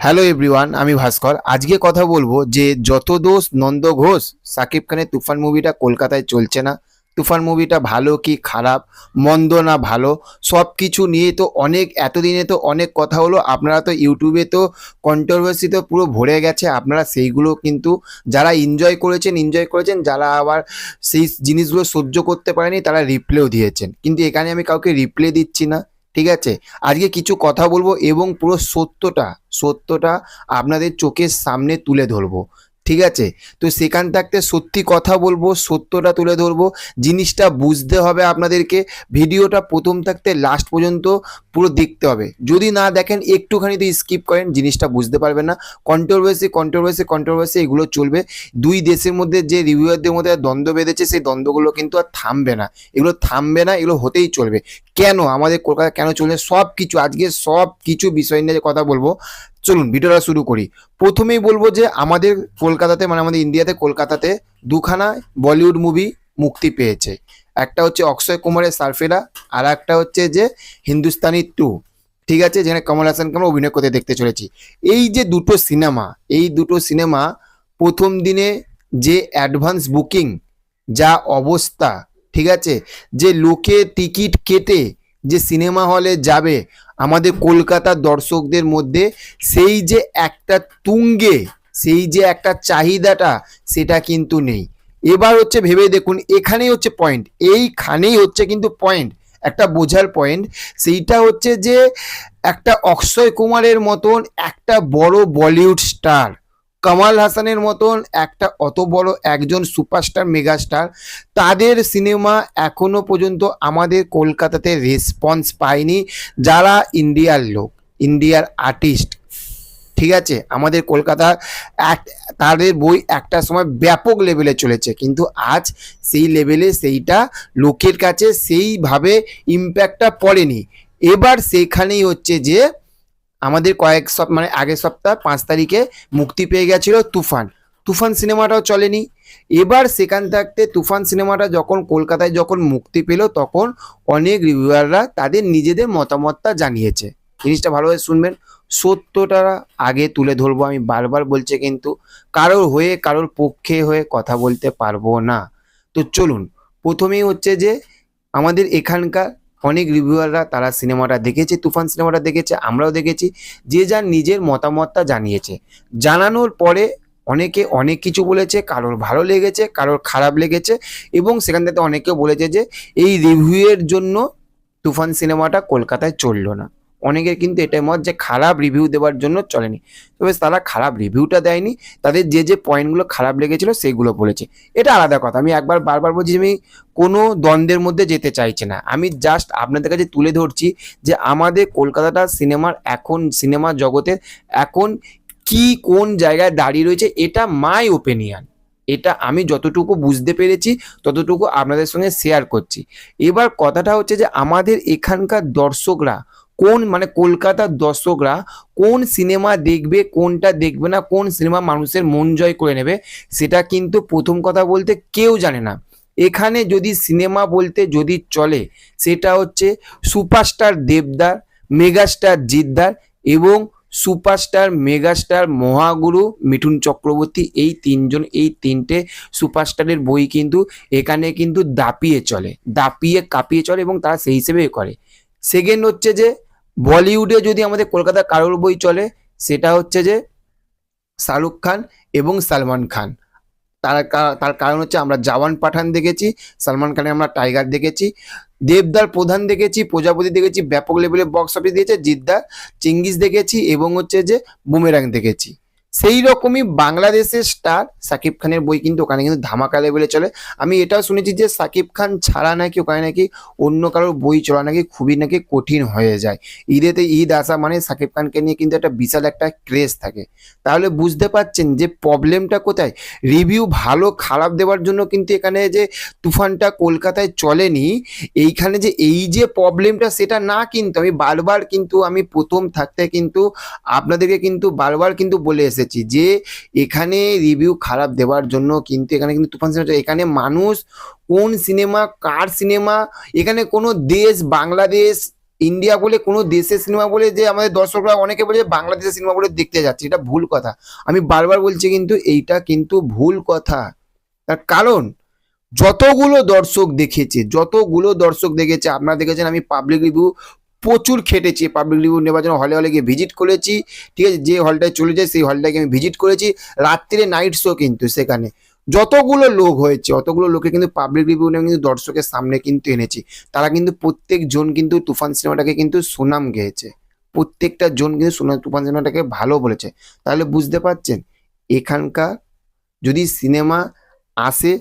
Hello everyone আমি ভাস্কর। আজকে কথা বলব যে যত দোষ নন্দ ঘোষ, সাকিব খানের তুফান মুভিটা কলকাতায় চলছে না। তুফান মুভিটা ভালো কি খারাপ, মন্দ না ভালো সব কিছু নিয়ে তো অনেক, এতদিনে তো অনেক কথা হলো। আপনারা তো ইউটিউবে তো কন্ট্রোভার্সি তো পুরো ভরে গেছে, আপনারা সেইগুলো কিন্তু যারা এনজয় করেছেন এনজয় করেছেন, যারা আবার সেই জিনিসগুলো সহ্য করতে পারেনি, তারা রিপ্লেও দিয়েছেন। কিন্তু এখানে আমি কাউকে রিপ্লে দিচ্ছি না। ঠিক আছে? আজকে কিছু কথা বলব এবং পুরো সত্যটা সত্যটা আপনাদের চোখের সামনে তুলে ধরবো। ঠিক আছে? তো সেখান থাকতে সত্যি কথা বলব, সত্যটা তুলে ধরবো, জিনিসটা বুঝতে হবে আপনাদেরকে, ভিডিওটা প্রথম থাকতে লাস্ট পর্যন্ত পুরো দেখতে হবে। যদি না দেখেন, একটুখানি তো স্কিপ করেন, জিনিসটা বুঝতে পারবেন না। কন্ট্রোভার্সি কন্ট্রোভার্সি কন্ট্রোভার্সি এগুলো চলবে। দুই দেশের মধ্যে যে রিভিউয়ারদের মধ্যে দ্বন্দ্ব বেঁধেছে, সেই দ্বন্দ্বগুলো কিন্তু আর থামবে না। এগুলো থামবে না, এগুলো হতেই চলবে। কেন? আমাদের কলকাতা কেন চলবে সব কিছু আজকে সব কিছু বিষয় নিয়ে কথা বলব চলুন, ভিডিওটা শুরু করি। প্রথমেই বলব যে আমাদের কলকাতাতে মানে আমাদের ইন্ডিয়াতে কলকাতাতে দুখানা বলিউড মুভি মুক্তি পেয়েছে। একটা হচ্ছে অক্ষয় কুমারের সারফেরা, আর একটা হচ্ছে যে হিন্দুস্তানি টু। ঠিক আছে? যেখানে কমল হাসানকে আমরা অভিনয় করতে দেখতে চলেছি। এই যে দুটো সিনেমা, এই দুটো সিনেমা প্রথম দিনে যে অ্যাডভান্স বুকিং, যা অবস্থা, ঠিক আছে? যে লোকে টিকিট কেটে যে সিনেমা হলে যাবে, আমাদের কলকাতার দর্শকদের মধ্যে সেই যে একটা তুঙ্গে, সেই যে একটা চাহিদাটা, সেটা কিন্তু নেই। এবার হচ্ছে ভেবে দেখুন, এখানেই হচ্ছে পয়েন্ট এইখানেই হচ্ছে কিন্তু পয়েন্ট একটা বোঝার পয়েন্ট সেইটা হচ্ছে যে একটা অক্ষয় কুমারের মতন একটা বড় বলিউড স্টার কামাল হাসানের মতন একটা অত বড় একজন সুপারস্টার মেগাস্টার, তাদের সিনেমা এখনও পর্যন্ত আমাদের কলকাতাতে রেসপন্স পায়নি যারা ইন্ডিয়ার লোক, ইন্ডিয়ার আর্টিস্ট ঠিক আছে? আমাদের কলকাতা এক, তাদের বই একটা সময় ব্যাপক লেভেলে চলেছে, কিন্তু আজ সেই লেভেলে সেইটা লোকের কাছে সেইভাবে ইম্প্যাক্টটা পড়েনি। এবার সেখানেই হচ্ছে যে আমাদের কয়েক সপ মানে আগের সপ্তাহ পাঁচ তারিখে মুক্তি পেয়ে গেছিল তুফান। তুফান সিনেমাটাও চলেনি। এবার সেখান থাকতে তুফান সিনেমাটা যখন কলকাতায় যখন মুক্তি পেল, তখন অনেক রিভিউয়াররা তাদের নিজেদের মতামতটা জানিয়েছে। জিনিসটা ভালোভাবে শুনবেন। সত্যটা আগে তুলে ধরবো, আমি বারবার বলছি কিন্তু কারোর হয়ে, কারোর পক্ষে হয়ে কথা বলতে পারব না। তো চলুন, প্রথমেই হচ্ছে যে আমাদের এখানকার অনেক রিভিউয়াররা তারা সিনেমাটা দেখেছে, তুফান সিনেমাটা দেখেছে, আমরাও দেখেছি। যে যার নিজের মতামতটা জানিয়েছে। জানানোর পরে অনেকে অনেক কিছু বলেছে, কারোর ভালো লেগেছে, কারোর খারাপ লেগেছে এবং সেখান থেকে অনেকে বলেছে যে, এই রিভিউয়ের জন্য তুফান সিনেমাটা কলকাতায় চলল না। অনেকের কিন্তু এটাই মত যে খারাপ রিভিউ দেওয়ার জন্য চলেনি। তবে তারা খারাপ রিভিউটা দেয়নি, তাদের যে যে পয়েন্টগুলো খারাপ লেগেছিল সেগুলো বলেছে। এটা আলাদা কথা, আমি একবার, বারবার বলছি আমি কোনো দ্বন্দ্বের মধ্যে যেতে চাইছি না। আমি জাস্ট আপনাদের কাছে তুলে ধরছি যে আমাদের কলকাতাটা সিনেমার এখন সিনেমা জগতের এখন কি, কোন জায়গায় দাঁড়িয়ে রয়েছে, এটা মাই ওপিনিয়ন এটা আমি যতটুকু বুঝতে পেরেছি, ততটুকু আপনাদের সঙ্গে শেয়ার করছি। এবার কথাটা হচ্ছে যে আমাদের এখানকার দর্শকরা কোন মানে কলকাতার দর্শকরা কোন সিনেমা দেখবে, কোনটা দেখবে না, কোন সিনেমা মানুষের মন জয় করে নেবে, সেটা কিন্তু প্রথম কথা বলতে কেউ জানে না। এখানে যদি সিনেমা বলতে যদি চলে, সেটা হচ্ছে সুপারস্টার দেবদার মেগাস্টার জিদ্দার এবং সুপারস্টার মেগাস্টার মহাগুরু মিঠুন চক্রবর্তী এই তিনজন, এই তিনটে সুপারস্টারের বই কিন্তু এখানে কিন্তু দাপিয়ে চলে, দাপিয়ে কাঁপিয়ে চলে এবং তারা সেই হিসেবেই করে। সেকেন্ড হচ্ছে যে বলিউডে যদি আমাদের কলকাতা কারোর বই চলে, সেটা হচ্ছে যে শাহরুখ খান এবং সালমান খান। তার তার কারণ হচ্ছে আমরা জওয়ান পাঠান দেখেছি, সালমান খানের আমরা টাইগার দেখেছি, দেবদার প্রধান দেখেছি, প্রজাপতি দেখেছি, ব্যাপক লেভেলে বক্স অফিস দিয়েছে জিদ্দা চিঙ্গিস দেখেছি এবং হচ্ছে যে বুমেরাং দেখেছি। সেই রকমই বাংলাদেশের স্টার সাকিব খানের বই কিন্তু ওখানে কিন্তু ধামাকা লেভেলে চলে। আমি এটাও শুনেছি যে সাকিব খান ছাড়া নাকি ওখানে নাকি অন্য কারোর বই চলা নাকি খুবই নাকি কঠিন হয়ে যায়। ঈদেতে ঈদ আসা মানে সাকিব খানকে নিয়ে কিন্তু একটা বিশাল একটা ক্রেজ থাকে। তাহলে বুঝতে পারছেন যে প্রবলেমটা কোথায়? রিভিউ ভালো, খারাপ দেওয়ার জন্য কিন্তু এখানে যে তুফানটা কলকাতায় চলেনি, এইখানে যে এই যে প্রবলেমটা সেটা না কিন্তু আমি বারবার কিন্তু আমি প্রথম থাকতে কিন্তু আপনাদেরকে কিন্তু বারবার কিন্তু বলে এসেছি যে এখানে রিভিউ খারাপ দেওয়ার জন্য কিন্তু এখানে কিন্তু তুফান সিনেমা এখানে মানুষ কোন সিনেমা কার সিনেমা এখানে কোনো দেশ, বাংলাদেশ ইন্ডিয়া বলে, কোনো দেশের সিনেমা বলে যে আমাদের দর্শকরা অনেকে বলে বাংলাদেশের সিনেমা বলে দেখতে যাচ্ছে, এটা ভুল কথা। আমি বারবার বলছি কিন্তু এইটা কিন্তু ভুল কথা। তার কারণ, যতগুলো দর্শক দেখেছে, যতগুলো দর্শক দেখেছে, আপনারা দেখেছেন আমি পাবলিক রিভিউ প্রচুর খেটেছি পাবলিক রিভিউ নেবার জন্য হলে হলে গিয়ে ভিজিট করেছি, ঠিক আছে, যে হলটায় চলে যায় সেই হলটাকে আমি ভিজিট করেছি রাত্রিরে নাইট শো কিন্তু সেখানে। যতগুলো লোক হয়েছে, অতগুলো লোকে কিন্তু পাবলিক রিভিউ নিয়ে কিন্তু দর্শকের সামনে কিন্তু এনেছি। তারা কিন্তু প্রত্যেকজন কিন্তু তুফান সিনেমাটাকে কিন্তু সুনাম গেয়েছে। প্রত্যেকটা জন কিন্তু সুনাম তুফান সিনেমাটাকে ভালো বলেছে। তাহলে বুঝতে পারছেন, এখানকার যদি সিনেমা আসে,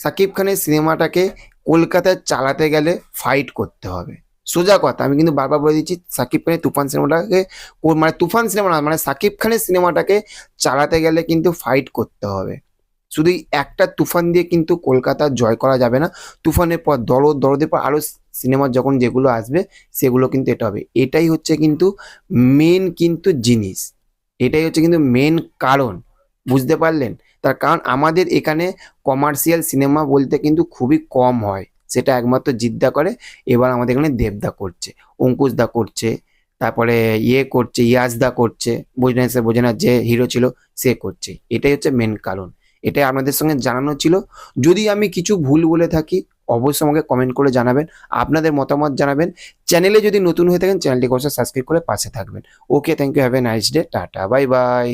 সাকিব খানের সিনেমাটাকে কলকাতায় চালাতে গেলে ফাইট করতে হবে। সোজা কথা, আমি কিন্তু বারবার বলে দিচ্ছি, সাকিব খানের তুফান সিনেমাটাকে মানে তুফান সিনেমা না মানে সাকিব খানের সিনেমাটাকে চালাতে গেলে কিন্তু ফাইট করতে হবে। শুধু একটা তুফান দিয়ে কিন্তু কলকাতা জয় করা যাবে না। তুফানের পর দরদ দরদের পর আরও সিনেমা যখন যেগুলো আসবে, সেগুলো কিন্তু এটা হবে। এটাই হচ্ছে কিন্তু মেন কিন্তু জিনিস। এটাই হচ্ছে কিন্তু মেন কারণ। বুঝতে পারলেন? তার কারণ আমাদের এখানে কমার্শিয়াল সিনেমা বলতে কিন্তু খুবই কম হয়। সেটা একমাত্র জিদ্দা করে। এবার আমাদের এখানে দেবদা করছে অঙ্কুশ দা করছে, তারপরে ইয়ে করছে, ইয়াসদা করছে। বোঝে সে বোঝে না যে হিরো ছিল, সে করছে। এটাই হচ্ছে মেন কারণ। এটাই আপনাদের সঙ্গে জানানো ছিল। যদি আমি কিছু ভুল বলে থাকি, অবশ্যই আমাকে কমেন্ট করে জানাবেন, আপনাদের মতামত জানাবেন। চ্যানেলে যদি নতুন হয়ে থাকেন, চ্যানেলটিকে অবশ্যই সাবস্ক্রাইব করে পাশে থাকবেন। Okay thank you have a nice day tata bye bye